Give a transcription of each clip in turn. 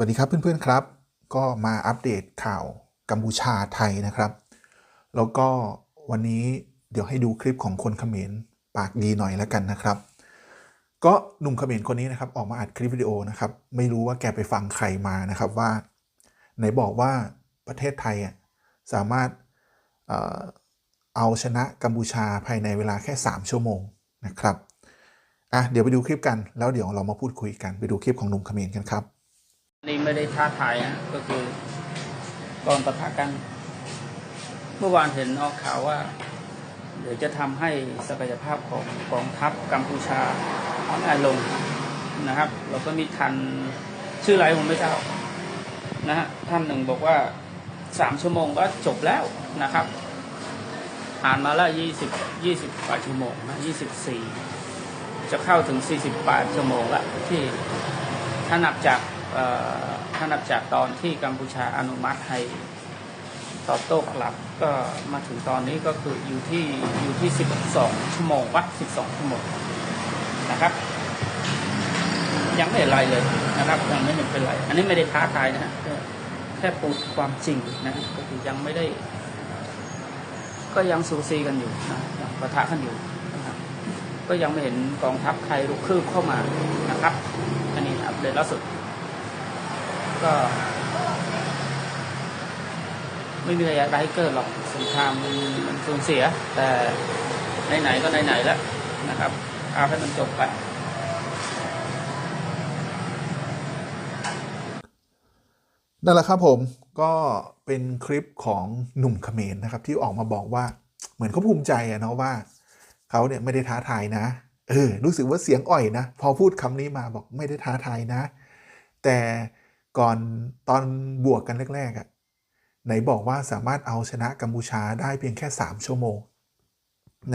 วัสดีครับเพื่อนๆครับ ก็มาอัปเดตข่าวกัมพูชาไทยนะครับ แล้วก็วันนี้เดี๋ยวให้ดูคลิปของคนเขมรปากดีหน่อยแล้วกันนะครับ ก็หนุ่มเขมรคนนี้นะครับออกมาอัดคลิปวิดีโอนะครับ ไม่รู้ว่าแกไปฟังใครมานะครับว่าไหนบอกว่าประเทศไทยอะสามารถเอ่อเอาชนะกัมพูชาภายในเวลาแค่ 3 ชั่วโมงนะครับอะเดี๋ยวไปดูคลิปกันแล้วเดี๋ยวเรามาพูดคุยกันไปดูคลิปของหนุ่มเขมรกันครับ นี่ไม่ได้ท้าทายนะก็คือก่อนปะทะกัน เมื่อวานเห็นออกข่าวว่า เดี๋ยวจะทำให้ศักยภาพของกองทัพกัมพูชาอ่อนแอลงนะครับ เราก็มีทันชื่ออะไรผมไม่ทราบนะฮะท่านหนึ่งบอกว่าสามชั่วโมงก็จบแล้วนะครับ ผ่านมาแล้วยี่สิบยี่สิบกว่าชั่วโมงนะยี่สิบสี่จะเข้าถึงสี่สิบแปดชั่วโมงละที่ถ้านับจาก ถ้านับจากตอนที่กัมพูชาอนุมัติให้ตอบโต้กลับก็มาถึงตอนนี้ก็คืออยู่ที่อยู่ที่ 12 ชั่วโมงวัด 12 ชั่วโมงนะครับ ยังไม่เห็นไรเลยนะครับยังไม่เป็นไร อันนี้ไม่ได้ท้าทายนะฮะแค่พูดความจริงนะก็คือยังไม่ได้ ก็ยังสูสีกันอยู่นะยังปะทะกันอยู่นะครับก็ยังไม่เห็นกองทัพไทยรุกคืบเข้ามานะครับ อันนี้อัปเดตล่าสุด ก็ไม่มีอะไรอยากได้เกิดหรอกสงครามมันมันสูญเสีย แต่ไหนๆก็ไหนๆแล้วนะครับเอาให้มันจบไปนั่นแหละครับผมก็เป็นคลิปของหนุ่มเขมรนะครับ ที่ออกมาบอกว่าเหมือนเขาภูมิใจอะเนาะว่าเขาเนี่ยไม่ได้ท้าทายนะเออรู้สึกว่าเสียงอ่อยนะ พอพูดคำนี้มาบอกไม่ได้ท้าทายนะ แต่ ก่อนตอนบวกกันแรกๆอะ่ะไหนบอกว่าสามารถเอาชนะกัมพูชาได้เพียงแค่ 3 ชั่วโมง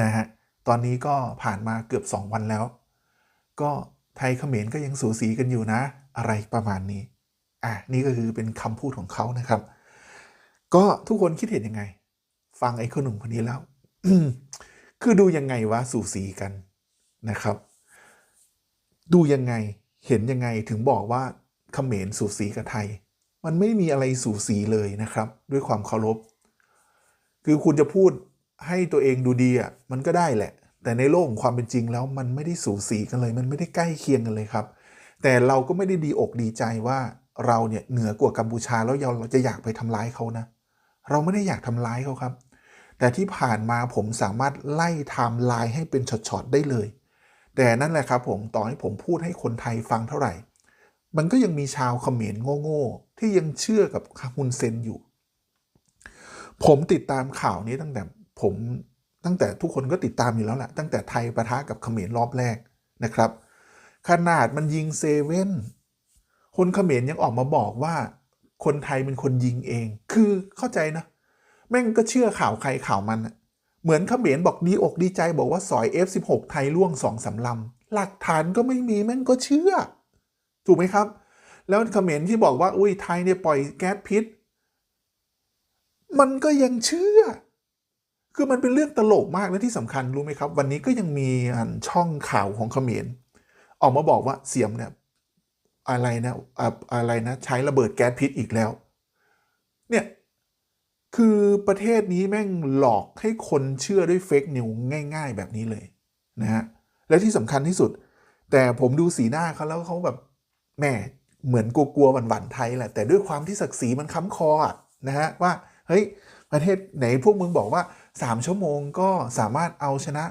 นะฮะตอนนี้ก็ผ่านมาเกือบ 2 วันแล้ว ก็ไทยเขมรก็ยังสูสีกันอยู่นะ อะไรประมาณนี้อะนี่ก็คือเป็นคำพูดของเขานะครับ ก็ทุกคนคิดเห็นยังไง ฟังไอ้คนหนุ่มคนนี้แล้วคือดูยังไงวะสูสีกันนะครับ ดูยังไงเห็นยังไงถึงบอกว่า เขมรสูสีกับไทย มันไม่มีอะไรสูสีเลยนะครับ ด้วยความเคารพ คือคุณจะพูดให้ตัวเองดูดีอะมันก็ได้แหละ แต่ในโลกของความเป็นจริงแล้วมันไม่ได้สูสีกันเลย มันไม่ได้ใกล้เคียงกันเลยครับ แต่เราก็ไม่ได้ดีอกดีใจว่าเราเนี่ยเหนือกว่ากัมพูชาแล้วเราจะอยากไปทำร้ายเขานะ เราไม่ได้อยากทำร้ายเขาครับ แต่ที่ผ่านมาผมสามารถไล่ไทม์ไลน์ให้เป็นช็อตๆได้เลย แต่นั่นแหละครับผมต่อให้ผมพูดให้คนไทยฟังเท่าไหร่ มันก็ยังมีชาวเขมรโง่ๆที่ยังเชื่อกับฮุนเซนอยู่ ผมติดตามข่าวนี้ตั้งแต่ผมตั้งแต่ทุกคนก็ติดตามอยู่แล้วแหละตั้งแต่ไทยประทะกับเขมรรอบแรกนะครับ ขนาดมันยิงเซเว่นคนเขมรยังออกมาบอกว่าคนไทยเป็นคนยิงเอง คือเข้าใจนะ แม่งก็เชื่อข่าวใครข่าวมัน เหมือนเขมรบอกดีอกดีใจบอกว่าสอย F16 ไทยล่วงสองสามลำหลักฐานก็ไม่มีแม่งก็เชื่อ ถูกไหมครับ แล้วเขมรที่บอกว่าอุ้ยไทยเนี่ยปล่อยแก๊สพิษ มันก็ยังเชื่อ คือมันเป็นเรื่องตลกมากและที่สำคัญรู้ไหมครับ วันนี้ก็ยังมีอันช่องข่าวของเขมรออกมาบอกว่าเสียมเนี่ยอะไรนะอะอะไรนะใช้ระเบิดแก๊สพิษอีกแล้ว เนี่ยคือประเทศนี้แม่งหลอกให้คนเชื่อด้วยเฟกนิวง่าย ๆ แบบนี้เลยนะฮะและที่สำคัญที่สุด แต่ผมดูสีหน้าเขาแล้วเขาแบบ แม่เหมือนกลัวๆหวั่นๆไทยแหละแต่ด้วยความที่ศักดิ์ศรีมันค้ำคออะนะฮะว่าเฮ้ยประเทศไหนพวกมึงบอกว่า 3 ชั่วโมงก็สามารถเอาชนะ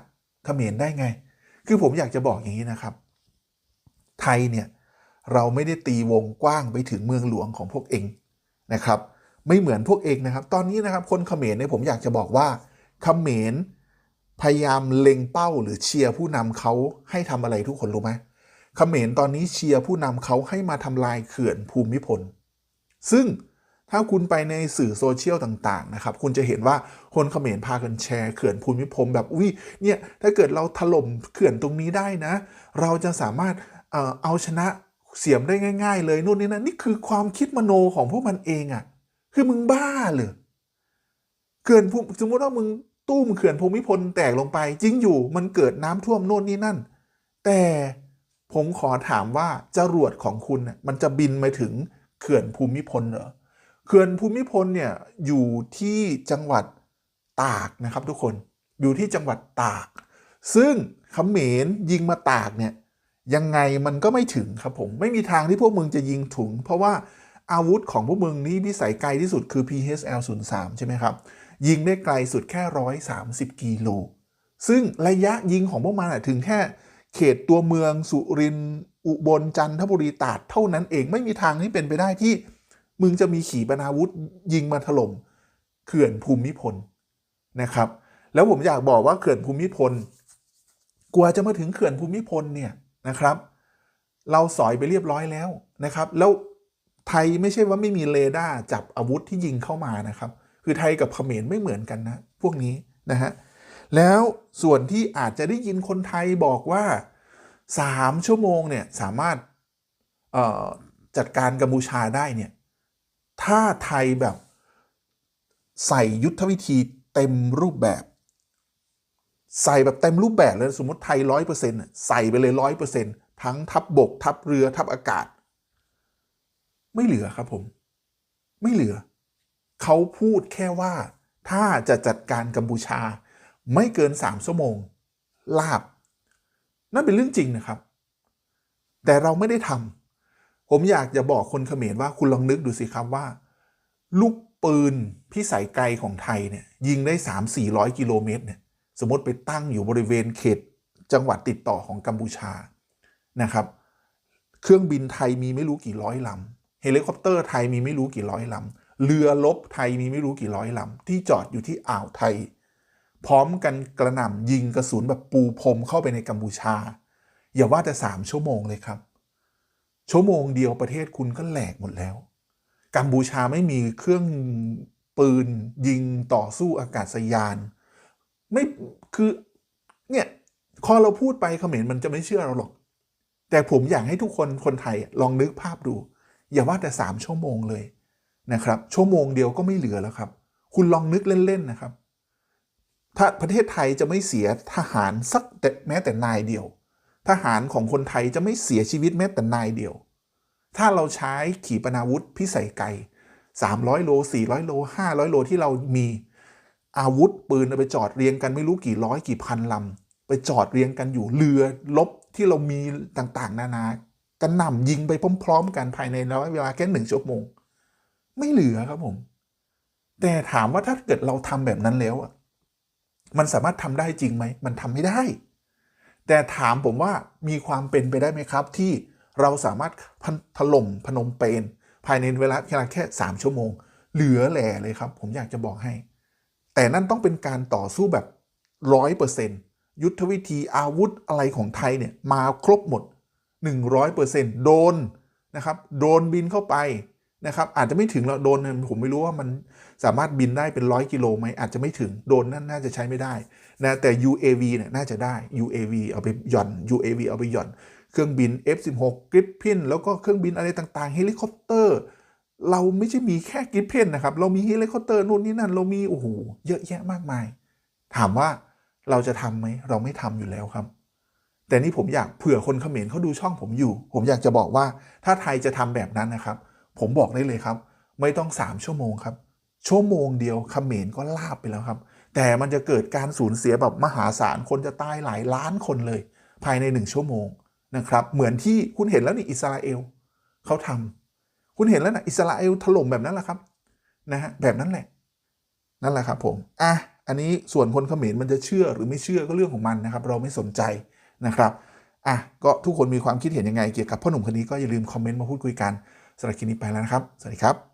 เขมรได้ไง คือผมอยากจะบอกอย่างนี้นะครับ ไทยเนี่ยเราไม่ได้ตีวงกว้างไปถึงเมืองหลวงของพวกเองนะครับ ไม่เหมือนพวกเองนะครับ ตอนนี้นะครับคนเขมรเนี่ยผมอยากจะบอกว่าเขมรพยายามเล็งเป้าหรือเชียร์ผู้นำเขาให้ทำอะไรทุกคนรู้ไหมเขมรตอนนี้เชียร์ผู้นำเขาให้มาทำลายเขื่อนภูมิพล ซึ่งถ้าคุณไปในสื่อโซเชียลต่างๆนะครับ คุณจะเห็นว่าคนเขมรพากันแชร์เขื่อนภูมิพลแบบอุ้ยเนี่ยถ้าเกิดเราถล่มเขื่อนตรงนี้ได้นะ เราจะสามารถเอเอาชนะเสียมได้ง่าย ๆ เลยนู่นนี่นั่นนี่คือความคิดมโนของพวกมันเองอะ่ะ คือมึงบ้าเหรอเขื่อนภูมิสมมติว่ามึงตู้มเขื่อนภูมิพลแตกลงไป จริงอยู่มันเกิดน้ำท่วมโน่นนี่นั่น แต่ ผมขอถามว่าจรวดของคุณมันจะบินมาถึงเขื่อนภูมิพลเหรอเขื่อนภูมิพลเนี่ยอยู่ที่จังหวัดตากนะครับทุกคนอยู่ที่จังหวัดตาก ซึ่งเขมรยิงมาตากเนี่ยยังไงมันก็ไม่ถึงครับผมไม่มีทางที่พวกมึงจะยิงถึง เพราะว่าอาวุธของพวกมึงนี่พิสัยไกลที่สุดคือ PHL 0 3ใช่ไหมครับ ยิงได้ไกลสุดแค่ 130 กิโล ซึ่งระยะยิงของพวกมันถึงแค่ เขตตัวเมืองสุรินทร์อุบลจันทบุรีตราดเท่านั้นเองไม่มีทางที่เป็นไปได้ที่ มึงจะมีขีปนาวุธยิงมาถล่มเขื่อนภูมิพลนะครับ แล้วผมอยากบอกว่าเขื่อนภูมิพล กว่าจะมาถึงเขื่อนภูมิพลเนี่ยนะครับ เราสอยไปเรียบร้อยแล้วนะครับ แล้วไทยไม่ใช่ว่าไม่มีเรดาร์จับอาวุธที่ยิงเข้ามานะครับ คือไทยกับเขมรไม่เหมือนกันนะ พวกนี้นะฮะ แล้วส่วนที่อาจจะได้ยินคนไทยบอกว่า 3 ชั่วโมงเนี่ยสามารถจัดการกัมพูชาได้เนี่ยถ้าไทยแบบใส่ยุทธวิธีเต็มรูปแบบ ใส่แบบเต็มรูปแบบเลยสมมติไทยร้อยเปอร์เซ็นต์ใส่ไปเลยร้อยเปอร์เซ็นต์ทั้งทัพบบก ทัพเรือ ทัพอากาศ ไม่เหลือครับผม ไม่เหลือ เขาพูดแค่ว่าถ้าจะจัดการกัมพูชา ไม่เกินสามชั่วโมง ลาบ นั่นเป็นเรื่องจริงนะครับ แต่เราไม่ได้ทำผมอยากจะบอกคนเขมรว่าคุณลองนึกดูสิครับว่า ลูกปืนพิสัยไกลของไทยเนี่ยยิงได้ 3 4 0 0 กิโลเมตรเนี่ยสมมติไปตั้งอยู่บริเวณเขตจังหวัดติดต่อของกัมพูชานะครับ เครื่องบินไทยมีไม่รู้กี่ร้อยลำเฮลิคอปเตอร์ไทยมีไม่รู้กี่ร้อยลำเรือรบไทยมีไม่รู้กี่ร้อยลำที่จอดอยู่ที่อ่าวไทย พร้อมกันกระหน่ำยิงกระสุนแบบปูพรมเข้าไปในกัมพูชา อย่าว่าแต่สามชั่วโมงเลยครับ ชั่วโมงเดียวประเทศคุณก็แหลกหมดแล้ว กัมพูชาไม่มีเครื่องปืนยิงต่อสู้อากาศยาน ไม่คือเนี่ยพอเราพูดไปเขมรมันจะไม่เชื่อเราหรอก แต่ผมอยากให้ทุกคนคนไทยลองนึกภาพดู อย่าว่าแต่สามชั่วโมงเลยนะครับ ชั่วโมงเดียวก็ไม่เหลือแล้วครับ คุณลองนึกเล่น ๆ นะครับ ถ้าประเทศไทยจะไม่เสียทหารสักแต่แม้แต่นายเดียว ทหารของคนไทยจะไม่เสียชีวิตแม้แต่นายเดียว ถ้าเราใช้ขีปนาวุธพิสัยไกล300 โล 400 โล 500 โลที่เรามีอาวุธปืนไปจอดเรียงกันไม่รู้กี่ร้อยกี่พันลำไปจอดเรียงกันอยู่เรือลบที่เรามีต่างๆ นานากันหน่ำยิงไปพร้อม ๆ กันภายในระยะเวลาแค่หนึ่งชั่วโมง ไม่เหลือครับผม แต่ถามว่าถ้าเกิดเราทำแบบนั้นแล้วอะ มันสามารถทำได้จริงไหม มันทำไม่ได้ แต่ถามผมว่ามีความเป็นไปได้ไหมครับ ที่เราสามารถถล่มพนมเปญภายในเวลาเพียงแค่ 3 ชั่วโมง เหลือแหล่เลยครับ ผมอยากจะบอกให้ แต่นั่นต้องเป็นการต่อสู้แบบร้อยเปอร์เซ็นยุทธวิธีอาวุธอะไรของไทยเนี่ยมาครบหมด 100%โดนนะครับ โดนบินเข้าไป นะครับอาจจะไม่ถึงแล้วโดนเนี่ยผมไม่รู้ว่ามันสามารถบินได้เป็นร้อยกิโลไหมอาจจะไม่ถึงโดนนั่นน่าจะใช้ไม่ได้นะแต่ UAV เนี่ยน่าจะได้ UAV เอาไปหย่อน UAV เอาไปหย่อน เครื่องบิน F16 กริปพินแล้วก็เครื่องบินอะไรต่างๆเฮลิคอปเตอร์ เราไม่ใช่มีแค่กริปเพนนะครับเรามีเฮลิคอปเตอร์นู่นนี่นั่นเรามีโอ้โหเยอะแยะมากมาย ถามว่าเราจะทำไหมเราไม่ทำอยู่แล้วครับ แต่นี่ผมอยากเผื่อคนเขมรเขาดูช่องผมอยู่ ผมอยากจะบอกว่าถ้าไทยจะทำแบบนั้นนะครับ ผมบอกได้เลยครับ ไม่ต้อง 3 ชั่วโมงครับ ชั่วโมงเดียวเขมรก็ลาบไปแล้วครับ แต่มันจะเกิดการสูญเสียแบบมหาศาลคนจะตายหลายล้านคนเลย ภายในหนึ่งชั่วโมงนะครับเหมือนที่คุณเห็นแล้วนี่อิสราเอลเขาทำคุณเห็นแล้วนะอิสราเอลถล่มแบบนั้นแหละครับนะฮะแบบนั้นแหละนั่นแหละครับผมอะอันนี้ส่วนคนเขมรมันจะเชื่อหรือไม่เชื่อก็เรื่องของมันนะครับ เราไม่สนใจนะครับอะก็ทุกคนมีความคิดเห็นยังไงเกี่ยวกับพ่อหนุ่มคนนี้ก็อย่าลืมคอมเมนต์มาพูดคุยกัน สำหรับคลิปนี้ไปแล้วนะครับ สวัสดีครับ